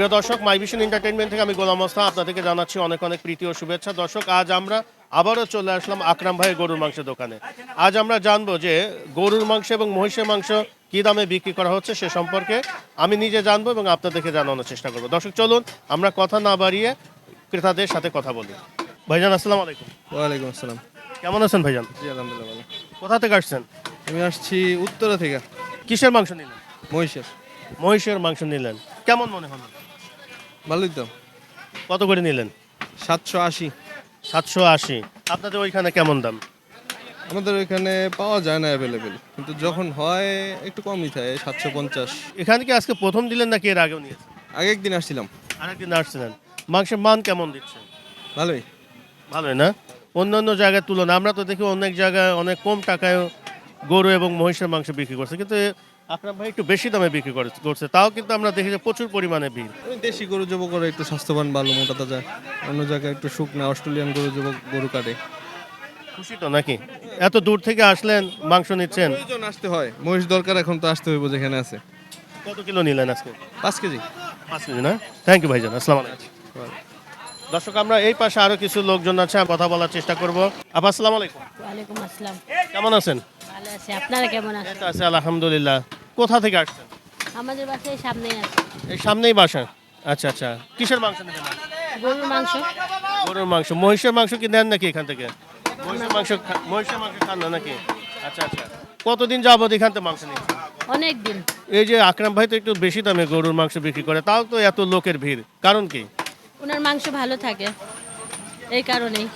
প্রিয় দর্শক মাই vision entertainment থেকে আমি গোলাম মোস্তা আপনাদেরকে জানাচ্ছি অনেক অনেক প্রীতি ও শুভেচ্ছা। দর্শক আজ আমরা আবারও চলে আসলাম আকরাম ভাইয়ের গরুর মাংসের দোকানে। আজ আমরা জানব যে গরুর মাংস এবং মহিষের মাংস কী দামে বিক্রি করা হচ্ছে সে সম্পর্কে আমি নিজে জানব এবং আপনাদেরকে জানানোর চেষ্টা করব। দর্শক চলুন আমরা কথা না বাড়িয়ে ক্রেতাদের সাথে কথা বলি। ভাইজান আসসালামু আলাইকুম। ওয়ালাইকুম আসসালাম। কেমন আছেন ভাইজান? জি আলহামদুলিল্লাহ কোথা থেকে আসছেন? আমি আসছি উত্তরা থেকে। কিসের মাংস নিলেন? মহিষের। মহিষের মাংস নিলেন। কেমন মনে হলো ভালোই তো। কত করে নিলেন? সাতশো আশি। সাতশো আশি। আপনাদের ওইখানে কেমন দাম? আমাদের এখানে পাওয়া যায় না অ্যাভেলেবেল কিন্তু যখন হয় একটু কমই থাকে সাতশো পঞ্চাশ। এখানে কি আজকে প্রথম দিলেন নাকি এর আগেও নিয়েছেন? আগে একদিন আসছিলাম। আরেকদিন আসছিলেন। মাংসের মান কেমন দিচ্ছে ভালোই। ভালোই না? অন্যান্য জায়গার তুলনা আমরা তো দেখি অনেক জায়গায় অনেক কম টাকায় গরু এবং মহিষের মাংস বিক্রি করছে কিন্তু আপনার ভাই একটু বেশি দামে বিক্রি করে- করছে তাও কিন্তু আমরা দেখি যে প্রচুর পরিমাণে ভিড়। দেশি গরু জব করে একটু স্বাস্থ্যবান ভালো মোটা তাজা। অন্য জায়গায় একটু শুকনা অস্ট্রেলিয়ান গরু জব গরু কাটে। খুশি তো নাকি? এত দূর থেকে আসলেন মাংস নিচ্ছেন। প্রয়োজন আসতে হয়। মহিষ দরকার এখন তো আসতে হইব যেখানে আছে। কত কিলো নিলেন আজকে? পাঁচ কেজি। পাঁচ কেজি না? থ্যাংক ইউ ভাইজান। আসসালামু আলাইকুম। দর্শক আমরা এই পাশে আরও কিছু লোকজন আছে কথা বলার চেষ্টা করব। আপা আসসালামু আলাইকুম। ওয়ালাইকুম আসসালাম। কেমন আছেন? আছি। আপনারা কেমন আছেন? তো আছে আলহামদুলিল্লাহ। কোথা থেকে আসছেন? আমাদের বাসায় সামনেই আছে। এই সামনেই বাসা? আচ্ছা আচ্ছা। কিসের মাংস নেবেন? গরুর মাংস। গরুর মাংস। মহিষের মাংস কি নেন নাকি এখান থেকে? মহিষের মাংস খা- মহিষের মাংস খান না নাকি? আচ্ছা আচ্ছা। কতদিন যাবত এখান থেকে মাংস নিচ্ছেন? অনেক দিন। এই যে আকরাম ভাই তো একটু বেশি দামে গরুর মাংস বিক্রি করে তাও তো এত লোকের ভিড়। কারণ কি? ওনার মাংস ভালো থাকে। এই কারণেই।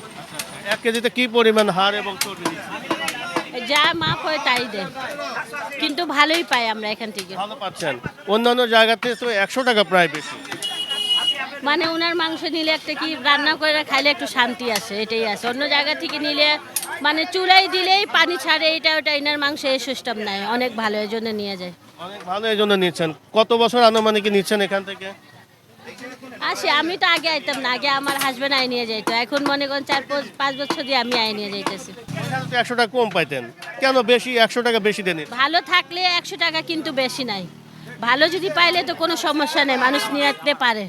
এক কেজিতে কি পরিমাণ হাড় এবং চর্বি দিচ্ছে যা মাপ হয় তাই দেয় কিন্তু ভালোই পাই আমরা এখান থেকে। ভালো পাচ্ছেন। অন্যান্য জায়গাতে তো একশো টাকা প্রায় বেশি। মানে ওনার মাংস নিলে একটা কি রান্না করে খাইলে একটু শান্তি আসে এটাই আছে অন্য জায়গা থেকে নিলে মানে চুলাই দিলেই পানি ছাড়ে এটা ওটা এনার মাংস এই সিস্টেম নাই। অনেক ভালো এই জন্য নিয়ে যায়। অনেক ভালো এই জন্য নিচ্ছেন। কত বছর আনুমানিক নিচ্ছেন এখান থেকে? আসে আমি তো আগে আইতাম না আগে আমার হাজবেন্ড আই নিয়ে যাইতো। এখন মনে করেন চার পাঁচ- পাঁচ বছর দিয়ে আমি আই নিয়ে যাইতেছি। একশো টাকা কম পাইতেন। কেন বেশি একশো টাকা বেশি দেন ভালো থাকলে একশো টাকা কিন্তু বেশি নাই। ভালো যদি পাইলে তো কোনো সমস্যা নেই মানুষ নিয়ে আসতে পারে।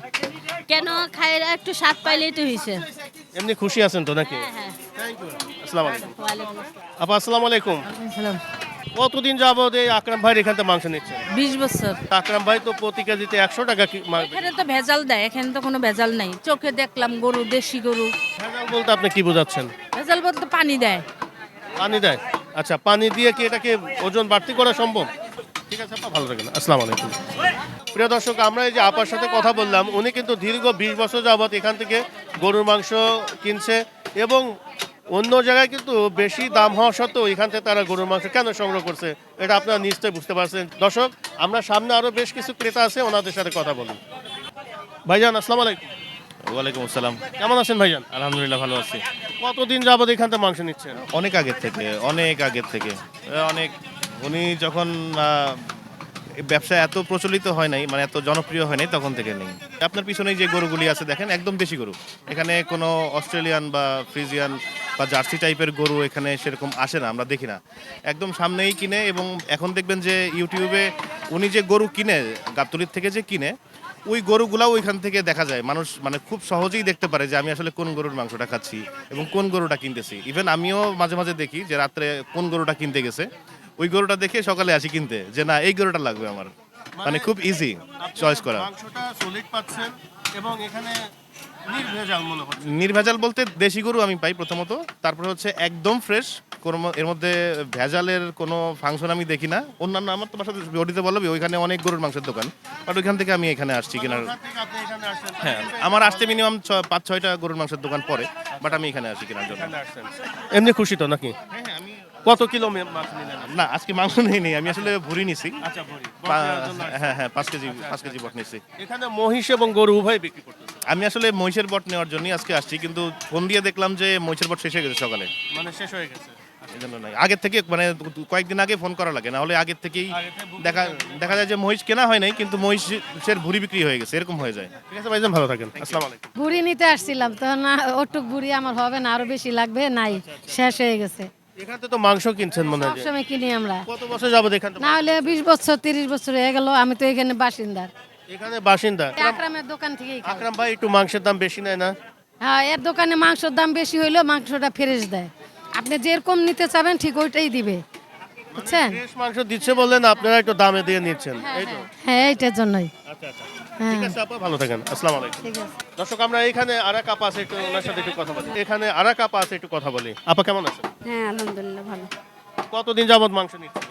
কেন খায় একটু স্বাদ পাইলেই তো হয়েছে এমনি খুশি আছেন তো নাকি? হ্যাঁ হ্যাঁ। আসসালামু আলাইকুম। আসসালাম। আপা আসসালামু আলাইকুম। সালাম কতদিন যাবত এই আকরাম ভাই এখান থেকে মাংস নিচ্ছে? বিশ বছর। আকরাম ভাই তো প্রতি কেজিতে একশো টাকা কি মাংস এখানে তো ভেজাল দেয় এখানে তো কোনো ভেজাল নাই। চোখে দেখলাম গরু দেশি গরু। ভেজাল বলতে আপনি কি বোঝাচ্ছেন? ভেজাল বলতে পানি দেয়। পানি দেয়? আচ্ছা পানি দিয়ে কি এটাকে ওজন বাড়তি করা সম্ভব? ঠিক আছে আপা ভালো থাকেন আসসালামু আলাইকুম। প্রিয় দর্শক আমরা এই যে আপার সাথে কথা বললাম উনি কিন্তু দীর্ঘ বিশ বছর যাবত এখান থেকে গরুর মাংস কিনছে এবং অন্য জায়গায় কিন্তু বেশি দাম হওয়া সত্ত্বেও এখান থেকে তারা গরুর মাংস কেন সংগ্রহ করছে এটা আপনারা নিশ্চয়ই বুঝতে পারছেন। দর্শক আমরা সামনে আরও বেশ কিছু ক্রেতা আছে ওনাদের সাথে কথা বলি ভাইজান আসসালামু আলাইকুম। ওয়ালাইকুম আসসালাম। কেমন আছেন ভাইজান? আলহামদুলিল্লাহ ভালো আছি। কতদিন যাবত এখান থেকে মাংস নিচ্ছেন? অনেক আগের থেকে অনেক আগের থেকে। অনেক। উনি যখন আহ, ব্যবসা এত প্রচলিত হয় নাই মানে এত জনপ্রিয় হয় নাই তখন থেকে নেই। আপনার পিছনেই যে গরুগুলি আছে দেখেন, একদম দেশি গরু। এখানে কোনো অস্ট্রেলিয়ান বা ফ্রিজিয়ান বা জার্সি টাইপের গরু এখানে সেরকম আসে না, আমরা দেখি না। একদম সামনেই কিনে এবং এখন দেখবেন যে ইউটিউবে উনি যে গরু কিনে, গাবতলির থেকে যে কিনে, ওই গরুগুলাও ওইখান থেকে দেখা যায়। মানুষ মানে খুব সহজেই দেখতে পারে যে আমি আসলে কোন গরুর মাংসটা খাচ্ছি এবং কোন গরুটা কিনতেছি। ইভেন আমিও মাঝে মাঝে দেখি যে রাত্রে কোন গরুটা কিনতে গেছে। ওই গরুটা দেখে সকালে আসি কিনতে যে না এই গরুটা লাগবে আমার। মানে খুব ইজি চয়েস করা। মাংসটা সলিড পাচ্ছেন এবং এখানে নির্ভেজাল মনে হচ্ছে। নির্ভেজাল বলতে দেশি গরু আমি পাই প্রথমত তারপরে হচ্ছে একদম ফ্রেশ কোনো এর মধ্যে ভেজালের কোনো ফাংশন আমি দেখি না। অন্যান্য আমার তোমার সাথে ওটিতে বলবি ওইখানে অনেক গরুর মাংসের দোকান বাট ওইখান থেকে আমি এখানে আসছি কেনার। হ্যাঁ আমার আসতে মিনিমাম ছ পাঁচ ছয়টা গরুর মাংসের দোকান পরে বাট আমি এখানে আসি কেনার জন্য। এমনি খুশি তো নাকি? কত কিলো মাছ নিলেন না আজকে মাংস নেই নেই। আমি আসলে ভুরি নিছি। আচ্ছা ভরি হ্যাঁ হ্যাঁ পাঁচ কেজি পাঁচ কেজি বট নিছি। এখানে মহিষ এবং গরু উভয় বিক্রি করতেছে আমি আসলে মহিষের বট নেওয়ার জন্যই আজকে আসছি কিন্তু ফোন দিয়ে দেখলাম যে মহিষের বট শেষ হয়ে গেছে সকালে। মানে শেষ হয়ে গেছে। আগের থেকে মানে কয়েকদিন আগে ফোন করা লাগে না হলে আগের থেকেই দেখা দেখা যায় যে মহিষ কেনা হয় নাই কিন্তু মহিষের ভুরি বিক্রি হয়ে গেছে এরকম হয়ে যায়। ঠিক আছে ভাইজান ভালো থাকেন। আসসালামু আলাইকুম। বুড়ি নিতে আসছিলাম তো না ওটুক বুড়ি আমার হবে না আরও বেশি লাগবে নাই শেষ হয়ে গেছে। এখান থেকে তো মাংস কিনছেন মনে হয় সবসময় কিনি আমরা। কত বছর যাবত এখান থেকে না হলে বিশ বছর তিরিশ বছর হয়ে গেল আমি তো এখানে বাসিন্দার। এখানে বাসিন্দা? আকরামের দোকান থেকেই খাই। আকরাম ভাই একটু মাংসের দাম বেশি নেয় না? হ্যাঁ এর দোকানে মাংসের দাম বেশি হইলেও মাংসটা ফ্রেশ দেয়। আপনি যেরকম নিতে চাবেন ঠিক ওইটাই দিবে। বুঝছেন? ফ্রেশ মাংস দিচ্ছে বললেন আপনারা একটু দামে দিয়ে নিচ্ছেন। এই তো? হ্যাঁ এইটার জন্যই। আচ্ছা আচ্ছা। হ্যাঁ। ঠিক আছে আপা ভালো থাকেন। আসসালামু আলাইকুম। দর্শক আমরা এখানে আরাক আপা আছে একটু ওনার সাথে একটু কথা বলি। এখানে আরাক আপা আছে একটু কথা বলি। আপা কেমন আছেন? হ্যাঁ আলহামদুলিল্লাহ ভালো। কতদিন যাবত মাংস নিচ্ছেন?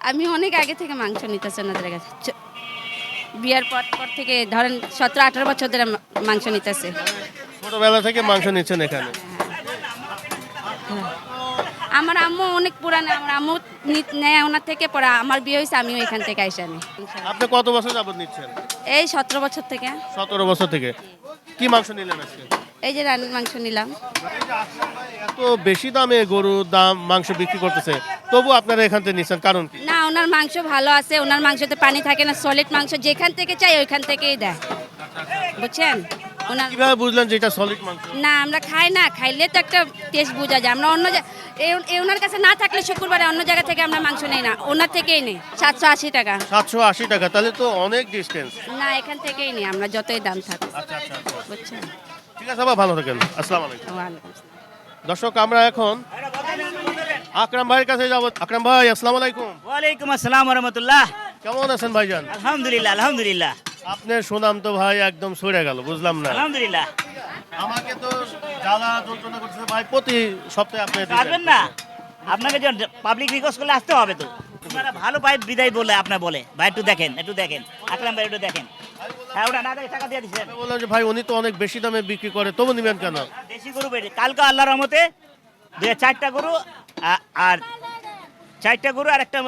আমি অনেক আগে থেকে মাংস নিতেছি ওনাদের কাছে। চ- বিয়ার পর পর থেকে ধরেন সতেরো আঠারো বছর ধরে মা- মাংস নিতেছে। ছোটবেলা থেকে মাংস নিচ্ছেন এখানে। আমার আম্মু অনেক পুরানো আমার আম্মু নেয় ওনার থেকে পড়া। আমার বিয়ে হয়েছে আমিও এখান থেকে আইসা নি আপনি কত বছর যাবত নিচ্ছেন? এই সতেরো বছর থেকে। সতেরো বছর থেকে। কি মাংস নিলেন আজকে? এই যে রান্নার মাংস নিলাম। এত বেশি দামে গরুর দাম মাংস বিক্রি করতেছে তবু আপনারা এখান থেকে নিচ্ছেন কারণ কি? না ওনার মাংস ভালো আছে ওনার মাংসতে পানি থাকে না সলিড মাংস যেখান থেকে চাই ওইখান থেকেই দেয়। বুঝছেন? ওনার কীভাবে বুঝলেন যে এটা সলিড মাংস? না আমরা খাই না খাইলে তো একটা টেস্ট বোঝা যায়। আমরা অন্য এ- ওনার কাছে না থাকলে শুক্রবারে অন্য জায়গা থেকে আমরা মাংস নেই না। ওনার থেকেই নেই সাতশো আশি টাকা। সাতশো আশি টাকা তাহলে তো অনেক ডিস্টেন্স না এখান থেকেই নেই আমরা যতই দাম থাকুক আচ্ছা আচ্ছা আচ্ছা। বুঝছেন? ঠিক আছে আবার ভালো থাকেন। আসসালামু আলাইকুম। দর্শক আমরা এখন আকরাম ভাইয়ের কাছে যাব। আকরাম ভাই আসসালামু আলাইকুম। ওয়ালাইকুম আসসালাম রহমতুল্লাহ। কেমন আছেন ভাইজান? আলহামদুলিল্লাহ আলহামদুলিল্লাহ। আপনার সুনাম তো ভাই একদম সরে গেল বুঝলাম না। আলহামদুলিল্লাহ। আমাকে তো জ্বালা যন্ত্রণা করতেছে ভাই প্রতি সপ্তাহে আপনি। পারবেন না? আপনাকে যে পাবলিক রিকোয়েস্ট করলে আসতে হবে তো। আপনারা ভালো পাইপ বিদায় বলে আপনার বলে। ভাই একটু দেখেন একটু দেখেন। আকরাম ভাই একটু দেখেন। হ্যাঁ ওটা না টাকা দিয়ে দিচ্ছেন বললাম যে ভাই উনি তো অনেক বেশি দামে বিক্রি করে তবু নিবেন কেন? দেশি গরু বেড়ে কালকে আল্লাহর রহমতে দুই চারটা গরু আর চারটা গরু আর একটা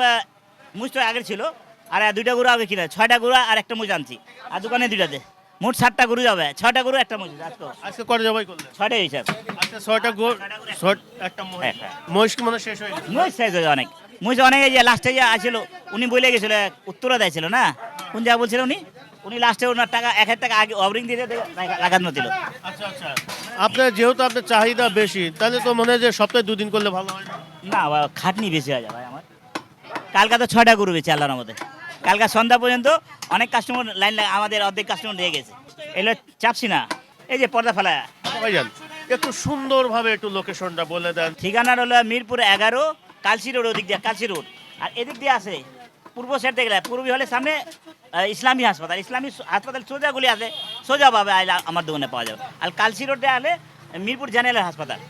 মুজ তো আগের ছিল। আর দুইটা গরু আগে কিনা ছয়টা গরু আর একটা মুজ আনছি। আর দোকানে দুইটাতে মোট সাতটা গরু যাবে ছয়টা গরু একটা আজকে। জবাই করলেন ছয়টা হিসাব। ছয়টা একটা মহিষ। হ্যাঁ, হ্যাঁ। মহিষ মানে শেষ হয়ে গেছে? মুজ সাইজ হয়েছে অনেক। মুজ অনেক যে লাস্টে যে আসছিল উনি বলে গেছিল উত্তরা দিয়েছিল না? কোন যা বলছিল উনি? উনি লাস্টে ওনার টাকা এক হাজার টাকা আগে অবরিং দিয়ে রাখানো ছিল আচ্ছা আচ্ছা। আপনার যেহেতু আপনার চাহিদা বেশি তাহলে তো মনে হয় যে সপ্তাহে দুদিন করলে ভালো হয় না? খাটনি বেশি হয়ে যায় আমার কালকা তো ছয়টা গরু বেছে আল্লাহর মধ্যে কালকা সন্ধ্যা পর্যন্ত অনেক কাস্টমার লাইন আমাদের অর্ধেক কাস্টমার দিয়ে গেছে। এগুলো চাপছি না এই যে পর্দা ফেলা ভাইজান একটু সুন্দরভাবে একটু লোকেশনটা বলে দেন। ঠিকানা হলো মিরপুর এগারো কালসি রোড ওদিক দিয়ে কালসি রোড। আর এদিক দিয়ে আছে পূর্ব সাইড থেকে গেলে পূর্বী হলে সামনে ইসলামী হাসপাতাল। ইসলামী হাসপাতাল সোজাগুলি আছে। সোজাভাবে আইলে আমার দোকানে পাওয়া যাবে। আর কালসি রোডে আলে মিরপুর জেনারেল হাসপাতাল।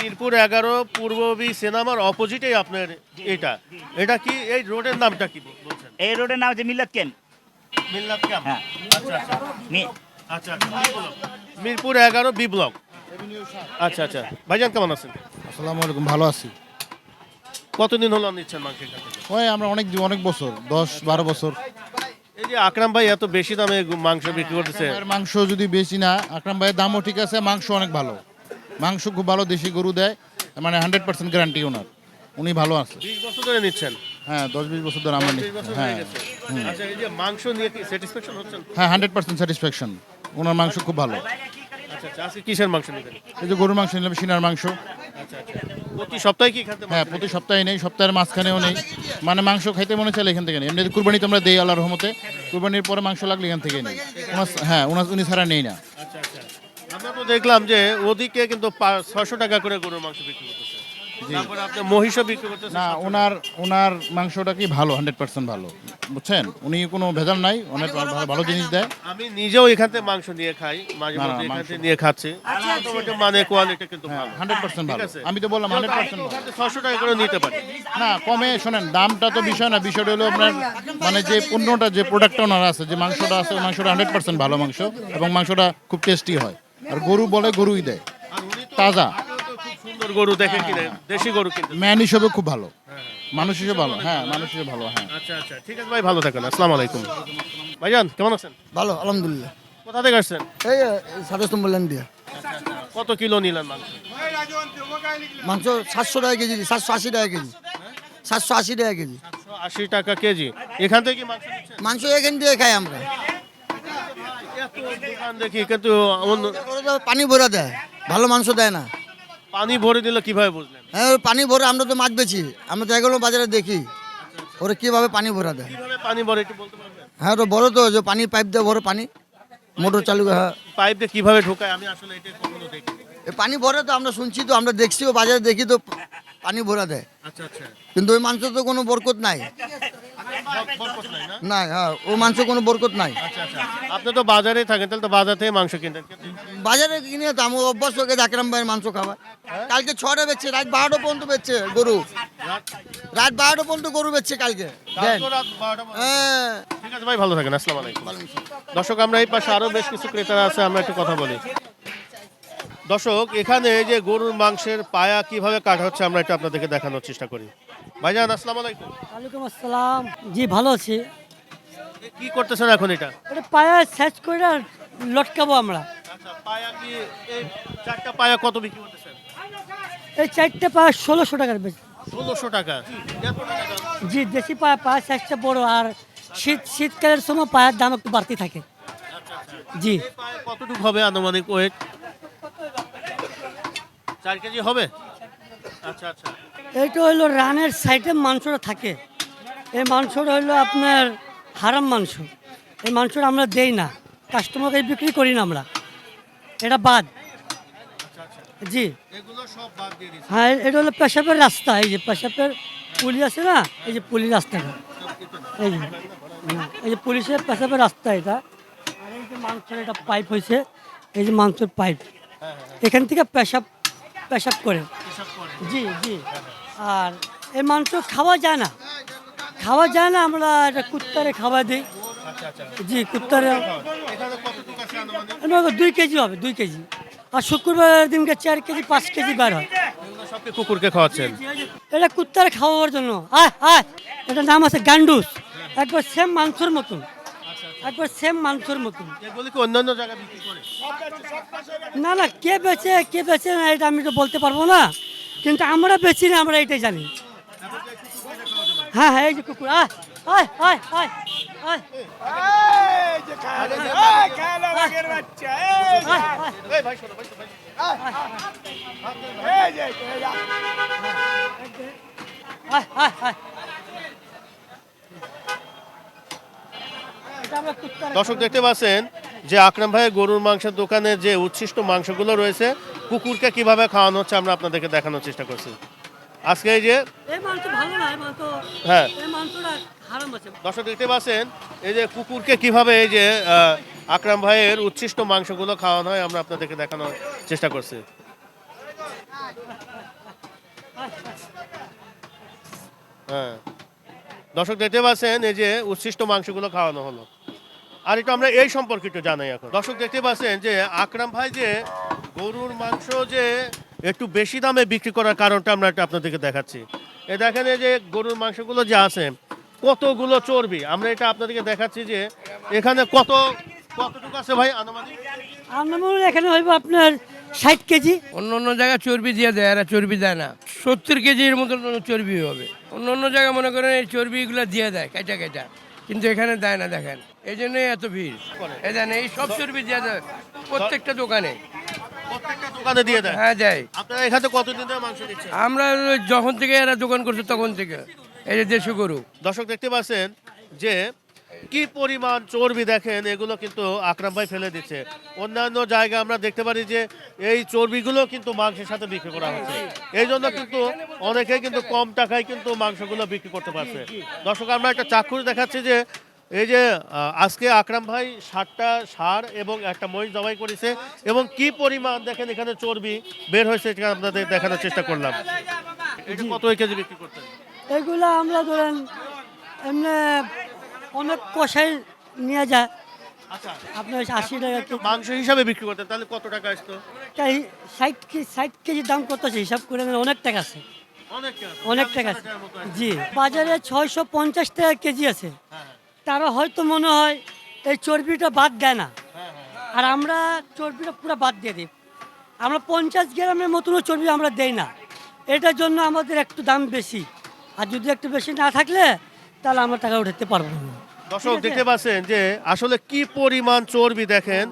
মিরপুর এগারো পূর্ববী সিনেমার অপোজিটেই আপনার এটা। এটা কি এই রোডের নামটা কি বলছেন? এই রোডের নাম হচ্ছে মিল্লাত কেন। মিল্লাত ক্যাম্প হ্যাঁ। আচ্ছা আচ্ছা। আচ্ছা আচ্ছা। মিরপুর এগারো বি ব্লক আচ্ছা আচ্ছা। ভাইজান কেমন আছেন? আসসালামু আলাইকুম ভালো আছি। কতদিন হলো নিচ্ছেন মাংস এখান থেকে ওই আমরা অনেক অনেক বছর দশ বারো বছর। এই যে আকরাম ভাই এত বেশি দামে মাংস বিক্রি করতেছে। মাংস যদি বেশি না আকরাম ভাইয়ের দামও ঠিক আছে মাংস অনেক ভালো। মাংস খুব ভালো দেশি গরু দেয় মানে হান্ড্রেড পার্সেন্ট গ্যারান্টি ওনার। উনি ভালো আছে। বিশ বছর ধরে নিচ্ছেন? হ্যাঁ দশ বিশ বছর ধরে আমরা হ্যাঁ আচ্ছা এই যে মাংস নিয়ে কি স্যাটিসফ্যাকশন হচ্ছেন? হ্যাঁ হান্ড্রেড পার্সেন্ট স্যাটিসফ্যাকশন ওনার মাংস খুব ভালো। আচ্ছা আচ্ছা আজকে কিসের মাংস নেবেন এই যে গরুর মাংস নিলাম সিনার মাংস। প্রতি সপ্তাহে কি খেতে হ্যাঁ প্রতি সপ্তাহে নেই সপ্তাহের মাঝখানেও নেই। মানে মাংস খাইতে মনে চাইলে এখান থেকে নেই। এমনি কুরবানি তো আমরা দেই আল্লাহর রহমতে। কুরবানির পরে মাংস লাগলে এখান থেকে নেই। হ্যাঁ উনি ছাড়া নেই না আচ্ছা আচ্ছা আমরা তো দেখলাম যে ওদিকে কিন্তু ছশো টাকা করে গরুর মাংস বিক্রি করতেছে। তারপরে আপনি মহিষও বিক্রি করতেছে না ওনার ওনার মাংসটা কি ভালো হান্ড্রেড পার্সেন্ট ভালো? বুঝছেন? উনি কোনো ভেজাল নাই অনেক ভালো ভালো জিনিস দেয়। আমি নিজেও এখান থেকে মাংস নিয়ে খাই মাঝে না, না, এখান থেকে নিয়ে খাচ্ছি। মোটামুটি মানে কোয়ালিটি কিন্তু ভালো। হান্ড্রেড পার্সেন্ট ভালো। আছে? আমি তো বললাম হান্ড্রেড পার্সেন্ট ছশো টাকা করে নিতে পারি। না কমে শোনেন দামটা তো বিষয় না বিষয়টা হলো আপনার মানে যে পণ্যটা যে প্রোডাক্টটা ওনার আছে যে মাংসটা আছে ওই মাংসটা হান্ড্রেড পার্সেন্ট ভালো মাংস এবং মাংসটা খুব টেস্টি হয়। আর গরু বলে গরুই দেয়। আর উনি তো তাজা। সুন্দর গরু দেখে কিনে? দেশি গরু কিনতে। ম্যান হিসেবে খুব ভালো। মানুষ হিসেবে ভালো। হ্যাঁ মানুষ হিসেবে ভালো হ্যাঁ। আচ্ছা আচ্ছা। ঠিক আছে ভাই ভালো থাকেন। আসসালামু আলাইকুম। ভাইজান কেমন আছেন? ভালো আলহামদুলিল্লাহ। কোথা থেকে আসছেন? এই সাতাশ নম্বর লাইন দিয়ে কত কিলো নিলেন মাংস? মাংস সাতশো টাকা কেজি সাতশো আশি টাকা কেজি। সাতশো আশি টাকা কেজি। আশি টাকা কেজি। এখান থেকে মাংস এখান দিয়ে খাই আমরা। দোকান দেখি কিন্তু অন্য পানি ভরে দেয়। ভালো মাংস দেয় না। পানি ভরে দিলে কীভাবে বুঝলেন? হ্যাঁ ওই পানি ভরে আমরা তো মাছ বেছি আমরা তো এগুলো বাজারে দেখি। ওরা কীভাবে পানি ভরা দেয়। কীভাবে পানি ভরে একটু বলতে পারবেন? হ্যাঁ ওটা বড় তো যে পানি পাইপ দেয় ভরে পানি। মোটর চালু হ্যাঁ। পাইপ দিয়ে কীভাবে ঢোকায়? আমি আসলে এটা কখনো দেখিনি। এ পানি ভরে তো আমরা শুনছি তো আমরা দেখছিও বাজারে দেখি তো পানি ভরা দেয়। আচ্ছা আচ্ছা। কিন্তু ওই মাংস তো কোনো বরকত নাই। নাই না হ্যাঁ ও মাংস কোনো বরকত নাই। আচ্ছা আচ্ছা। আপনি তো বাজারে থাকেন তাহলে তো বাজার থেকে মাংস কিনতেন। বাজারে কিনে তো আমি অভ্যাস হয়ে গেছে আকরাম ভাইয়ের মাংস খাওয়া কালকে ছটা বেচছে রাত বারোটা পর্যন্ত বেচছে গরু। রাত? বারোটা পর্যন্ত গরু বেচছে কালকে। দেন। কালকে রাত 12টা পর্যন্ত। হ্যাঁ। ঠিক আছে ভাই ভালো থাকেন আসসালামু আলাইকুম। দর্শক আমরা এই পাশে আরও বেশ কিছু ক্রেতারা আছে আমরা একটু কথা বলি। দর্শক এখানে যে গরুর মাংসের পায়া কীভাবে কাটা হচ্ছে আমরা এটা আপনাদেরকে দেখানোর চেষ্টা করি। ভাইজান আসসালামু আলাইকুম। ওয়ালাইকুম আসসালাম। জি ভালো আছি। কি করতেছেন এখন এটা? এটা পায়া সার্চ করে লটকাবো আমরা। আচ্ছা পায়া কি এই চারটা পায়া কত বিক্রি করতেছেন? এই চারটে পায়া ষোলোশো টাকার বেশি। ষোলোশো টাকা? জি দেশি পায়া পায়া সাইজটা বড় আর শীত শীতকালের সময় পায়ের দাম একটু বাড়তি থাকে। জি। কতটুকু হবে আনুমানিক ওয়েট চার কেজি হবে? আচ্ছা আচ্ছা। এইটা হইল রানের সাইডে মাংসটা থাকে। এই মাংসটা হইল আপনার হারাম মাংস। এই মাংসটা আমরা দেই না। কাস্টমারকে বিক্রি করি না আমরা। এটা বাদ। জি। হ্যাঁ এটা হলো পেশাবের রাস্তা। এই যে পেশাবের পুলি আছে না? এই যে পুলি রাস্তাটা। এই যে এই যে পুলিশের পেশাবের রাস্তা এটা। আর এই যে মাংসের এটা পাইপ হয়েছে এই যে মাংসের পাইপ। এখান থেকে পেশাব পেশাব করে। জি জি। আর এই মাংস খাওয়া যায় না। খাওয়া যায় না আমরা এটা কুত্তারে খাওয়া দিই। জি কুত্তারে। কতটুকু আছে আনুমানিক এগুলো দুই কেজি হবে দুই কেজি। আর শুক্রবার দিনকে চার কেজি পাঁচ কেজি বার হয়। কুকুরকে খাওয়াচ্ছেন? এটা কুত্তার খাওয়ার জন্য। আয় আয়। এটার নাম আছে গান্ডুস। একবার সেম মাংসর মতন। একবার সেম মাংসর মতন। এগুলি কি অন্যান্য জায়গায় বিক্রি করে? না না কে বেচে কে বেচে না এটা আমি তো বলতে পারব না। কিন্তু আমরা বেচি না আমরা এটাই জানি। হ্যাঁ হ্যাঁ এই যে কুকুর আয় আয় আয় আয় আয়। আয়, আয়। এই ভাই শোনো ভাই শোনো, ভাই। আয়, আয়, আয়। এটা আমরা কুত্তার দর্শক দেখতে পাচ্ছেন যে আকরাম ভাইয়ের গরুর মাংসের দোকানে যে উচ্ছিষ্ট মাংসগুলো রয়েছে কুকুরকে কীভাবে খাওয়ানো হচ্ছে আমরা আপনাদেরকে দেখানোর চেষ্টা করছি। আজকে এই যে হ্যাঁ। দর্শক দেখতে পাচ্ছেন এই যে কুকুরকে কীভাবে এই যে আকরাম ভাইয়ের উচ্ছিষ্ট মাংসগুলো খাওয়ানো হয় আমরা আপনাদেরকে দেখানোর চেষ্টা করছি। হ্যাঁ। দর্শক দেখতে পাচ্ছেন এই যে উচ্ছিষ্ট মাংসগুলো খাওয়ানো হলো। আর একটু আমরা এই সম্পর্কে একটু জানাই এখন। দর্শক দেখতে পাচ্ছেন যে আকরাম ভাই যে গরুর মাংস যে একটু বেশি দামে বিক্রি করার কারণটা আমরা একটু আপনাদেরকে দেখাচ্ছি। এ দেখেন এই যে গরুর মাংসগুলো যে আছে কতগুলো চর্বি। আমরা এটা আপনাদেরকে দেখাচ্ছি যে এখানে কত কতটুকু আছে ভাই আনুমানিক? আমার এখানে হইব আপনার ষাট কেজি। অন্য অন্য জায়গায় চর্বি দিয়ে দেয় এরা চর্বি দেয় না। সত্তর কেজির মতন চর্বি হবে। অন্য অন্য জায়গায় মনে করেন এই চর্বিগুলো দিয়ে দেয় কেটা কেটা কিন্তু এখানে দেয় না দেখেন। এই জন্যই এত ভিড়। এই দেন এই সব চর্বি দিয়ে দেয়। প্রত্যেকটা দোকানে। প্রত্যেকটা দোকানে দিয়ে দেয়? হ্যাঁ দেয়। আপনারা এখানে কতদিন ধরে মাংস দিচ্ছেন আমরা যখন থেকে এরা দোকান করছে তখন থেকে। এই যে দেশি গরু। দর্শক দেখতে পাচ্ছেন যে কি পরিমাণ চর্বি দেখেন? এগুলো কিন্তু আকরাম ভাই ফেলে দিচ্ছে। অন্যান্য জায়গায় আমরা দেখতে পারি যে এই চর্বিগুলো কিন্তু মাংসের সাথে বিক্রি করা হচ্ছে। এই জন্য কিন্তু অনেকেই কিন্তু কম টাকায় কিন্তু মাংসগুলো বিক্রি করতে পারছে। দর্শক আমরা একটা চাক্ষুষ দেখাচ্ছি যে এই যে আজকে আকরাম ভাই ষাটটা সার এবং একটা মহিষ জবাই করেছে এবং কি পরিমাণ দেখেন এখানে চর্বি বের হয়েছে সেটা আপনাদের দেখানোর চেষ্টা করলাম। এটা কত কেজি বিক্রি করতেন? এগুলো আমরা ধরেন এমনি অনেক কষাই নিয়ে যায়। আচ্ছা। আপনার আশি টাকা মাংস হিসাবে বিক্রি করতেন তাহলে কত টাকা আসতো? তাই ষাট কেজি ষাট কেজি দাম কত আছে? হিসাব করে অনেক টাকা আছে। অনেক অনেক টাকা আছে। জি বাজারে ছয়শো পঞ্চাশ টাকা কেজি আছে। তারা হয়তো মনে হয় এই চর্বিটা বাদ দেয় না। আর আমরা চর্বিটা পুরো বাদ দিয়ে দিই। আমরা পঞ্চাশ গ্রামের মতনও চর্বি আমরা দেই না। এটার জন্য আমাদের একটু দাম বেশি। আর যদি একটু বেশি না থাকলে তাহলে আমরা টাকা উঠাতে পারব না। দর্শক দেখতে পাচ্ছেন যে আসলে কি পরিমাণ চর্বি দেখেন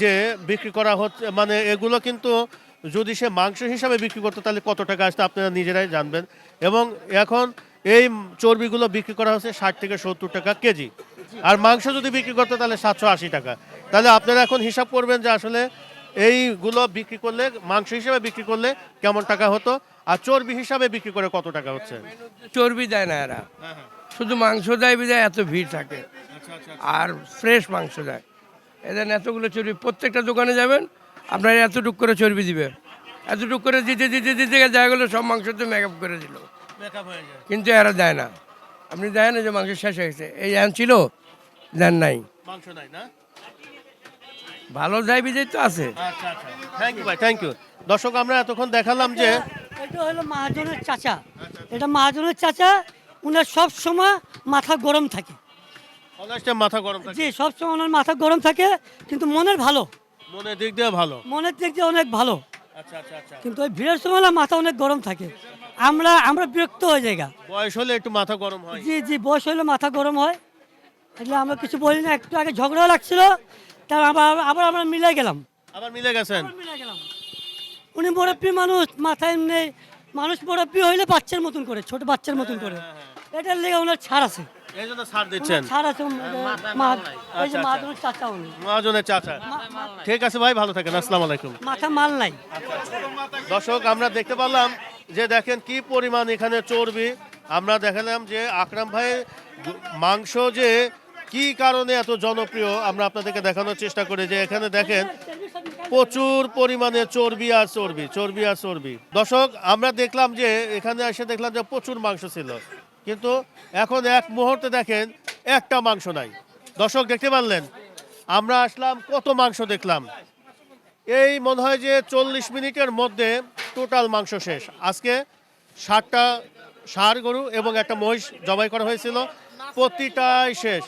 যে বিক্রি করা হচ্ছে মানে এগুলো কিন্তু যদি সে মাংস হিসাবে বিক্রি করতো তাহলে কত টাকা আসতো আপনারা নিজেরাই জানবেন। এবং এখন এই চর্বিগুলো বিক্রি করা হচ্ছে ষাট থেকে সত্তর টাকা কেজি। আর মাংস যদি বিক্রি করতে তাহলে সাতশো আশি টাকা। তাহলে আপনারা এখন হিসাব করবেন যে আসলে এইগুলো বিক্রি করলে মাংস হিসাবে বিক্রি করলে কেমন টাকা হতো? আর চর্বি হিসাবে বিক্রি করে কত টাকা হচ্ছে? চর্বি দেয় না এরা। শুধু মাংস দেয় বিদায় এত ভিড় থাকে। আর ফ্রেশ মাংস দেয়। এদের এতগুলো চর্বি প্রত্যেকটা দোকানে যাবেন আপনার এতটুক করে চর্বি দিবে। এতটুক করে দিতে দিতে দিতে দেখা গেলো সব মাংস তো মেকআপ করে দিল। কিন্তু এরা দেয় না। আপনি দেয় না যে মাংস শেষ হয়ে গেছে। এই আন ছিল দেন নাই। মাংস নাই না? ভালো দেয় বিজয় তো আছে। আচ্ছা আচ্ছা। থ্যাংক ইউ ভাই থ্যাংক ইউ দর্শক আমরা এতক্ষণ দেখালাম যে এটা হলো মহাজনের চাচা। এটা মহাজনের চাচা উনার সব সময় মাথা গরম থাকে অনেকটা মাথা গরম থাকে জি সব সময় ওনার মাথা গরম থাকে কিন্তু মনের ভালো মনের দিক দিয়ে ভালো মনের দিক দিয়ে অনেক ভালো আচ্ছা আচ্ছা আচ্ছা কিন্তু ওই ভিড়ের সময় না মাথা অনেক গরম থাকে আমরা আমরা বিরক্ত হয়ে যাই গা। বয়স হলে একটু মাথা গরম হয় জি জি বয়স হলে মাথা গরম হয় એટલે আমরা কিছু বলি না একটু আগে ঝগড়া লাগছিল তার আবার আবার আমরা মিলে গেলাম আবার মিলে গেছেন মিলে গেলাম উনি মুরব্বী মানুষ মাথায় এমনি মানুষ মুরব্বী হইলে বাচ্চার মতন করে ছোট বাচ্চার মতন করে এটার লেগে ওনার ছাড় আছে। এই জন্য ছাড় দিচ্ছেন? ছাড় আছে মা- যে মাদুর চাচা উনি। মহাজনের চাচা। ঠিক আছে ভাই ভালো থাকেন। আসসালামু আলাইকুম। মাথা মাল নাই। দর্শক আমরা দেখতে পারলাম যে দেখেন কি পরিমাণ এখানে চর্বি। আমরা দেখালাম যে আকরাম ভাই মাংস যে কি কারণে এত জনপ্রিয় আমরা আপনাদেরকে দেখানোর চেষ্টা করি যে এখানে দেখেন প্রচুর পরিমাণে চর্বি আর চর্বি চর্বি আর চর্বি। দর্শক আমরা দেখলাম যে এখানে এসে দেখলাম যে প্রচুর মাংস ছিল। কিন্তু এখন এক মুহূর্তে দেখেন একটা মাংস নাই। দর্শক দেখতে পারলেন? আমরা আসলাম, কত মাংস দেখলাম? এই মনে হয় যে চল্লিশ মিনিটের মধ্যে টোটাল মাংস শেষ। আজকে ষাটটা ষাঁড় গরু এবং একটা মহিষ জবাই করা হয়েছিল। প্রতিটাই শেষ।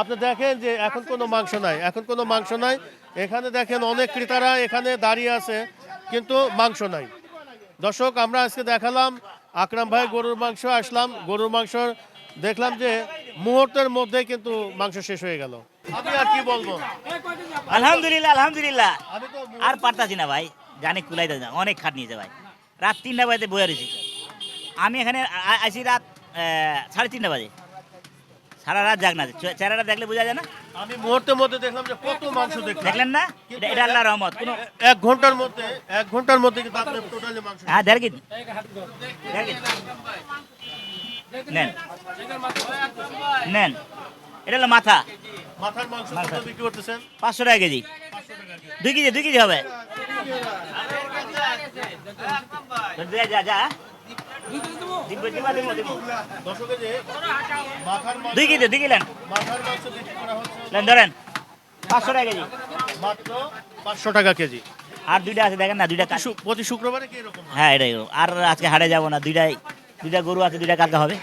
আপনি দেখেন যে এখন কোনো মাংস নাই, এখন কোনো মাংস নাই। এখানে দেখেন অনেক ক্রেতারা এখানে দাঁড়িয়ে আছে, কিন্তু মাংস নাই। দর্শক, আমরা আজকে দেখালাম আকরাম ভাই গরুর মাংস আসলাম গরুর মাংস দেখলাম যে মুহূর্তের মধ্যে কিন্তু মাংস শেষ হয়ে গেল। আমি আর কি বলব? আলহামদুলিল্লাহ আলহামদুলিল্লাহ। আর পারতাছি না ভাই জানি কুলাইতে না অনেক খাট নিয়েছে ভাই। রাত তিনটা বাজে বয়ে রয়েছি। আমি এখানে আসি রাত সাড়ে তিনটা বাজে। সারা রাত জাগ না চেহারাটা দেখলে বোঝা যায় না? আমি মুহূর্তের মধ্যে দেখলাম যে কত মাংস দেখলাম। দেখলেন না? এটা এটা আল্লাহ রহমত। কোনো এক ঘণ্টার মধ্যে এক ঘণ্টার মধ্যে কিন্তু আপনি টোটালি মাংস হ্যাঁ দেড় কেজি নেন। নেন। এটা হলো মাথা। মাথার মাংস কত বিক্রি করতেছেন? পাঁচশো টাকা কেজি। দুই কেজি দুই কেজি হবে। যা যা। দুই কেজি দুই কিলেন মাথার মাংস বিক্রি করা হচ্ছে নেন ধরেন। পাঁচশো টাকা কেজি। মাত্র পাঁচশো টাকা কেজি আর দুইটা আছে দেখেন না দুইটা কাট- শু- প্রতি শুক্রবারে কি এরকম হ্যাঁ এটাই আর আজকে হাটে যাব না দুইটাই দুইটা গরু আছে দুইটা কাটতে হবে।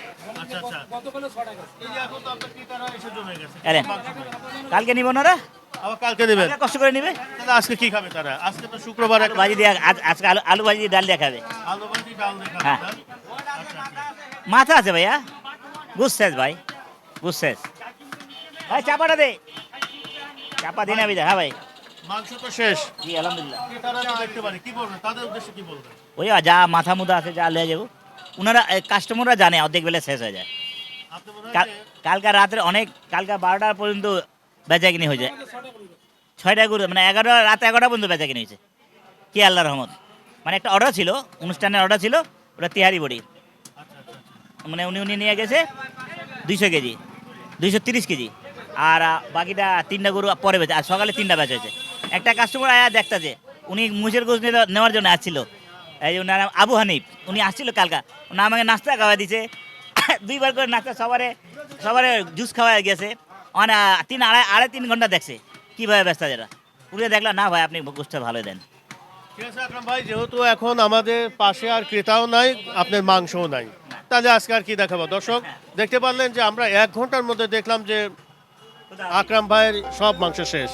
কালকে নিব না? আবার কালকে দেবেন কষ্ট করে নিবে? তাহলে আজকে কি খাবে তারা আজকে তো শুক্রবার আলু ভাজি দিয়ে আজকে আলু আলু ভাজি ডাল দিয়ে খাবে আলু ভাজি ডাল দিয়ে খাবে মাথা আছে ভাইয়া? বুঝছেস ভাই বুঝছেস ভাই চাপাটা দে। চাপা দিন আমি হ্যাঁ ভাই। মাংস তো শেষ। জি আলহামদুলিল্লাহ। ক্রেতারা তো দেখতে পারে। কি বলবেন? তাদের উদ্দেশ্যে কি বলবেন? ওই যা মাথা মুদা আছে যা লিয়ে যাব। ওনারা কাস্টমাররা জানে অর্ধেক বেলা শেষ হয়ে যায়। কালকা রাতের অনেক কালকা বারোটা পর্যন্ত হয়ে যায়। ছয়টা গরু মানে এগারোটা রাত এগারোটা পর্যন্ত হয়েছে। কি আল্লাহ রহমত। মানে একটা অর্ডার ছিল অনুষ্ঠানের অর্ডার ছিল ওটা তিহারি বড়ি। মানে উনি উনি নিয়ে গেছে দুইশো কেজি, দুইশো তিরিশ কেজি। আর বাকিটা তিনটা গরু পরে বেচে আর সকালে তিনটা বেচা হয়েছে। একটা কাস্টমার আয়া দেখতেছে, উনি মুসের গোস নেওয়ার জন্য আসছিল। এই ওনার আবু হানিফ, উনি আসছিল কালকা। উনি আমাকে নাস্তা খাওয়া দিছে। দুইবার করে নাস্তা সবারে সবারে জুস খাওয়া গেছে। মানে তিন আড়াই আড়াই তিন ঘণ্টা দেখছে, কীভাবে ব্যস্ত যেটা উনি দেখলাম না ভাই, আপনি গোষ্ঠটা ভালো দেন। ঠিক আছে, আকরাম ভাই, যেহেতু এখন আমাদের পাশে আর ক্রেতাও নাই, আপনার মাংসও নাই। তাহলে আজকে আর কি দেখাবো? দর্শক, দেখতে পারলেন যে আমরা এক ঘণ্টার মধ্যে দেখলাম যে আকরাম ভাইয়ের সব মাংস শেষ।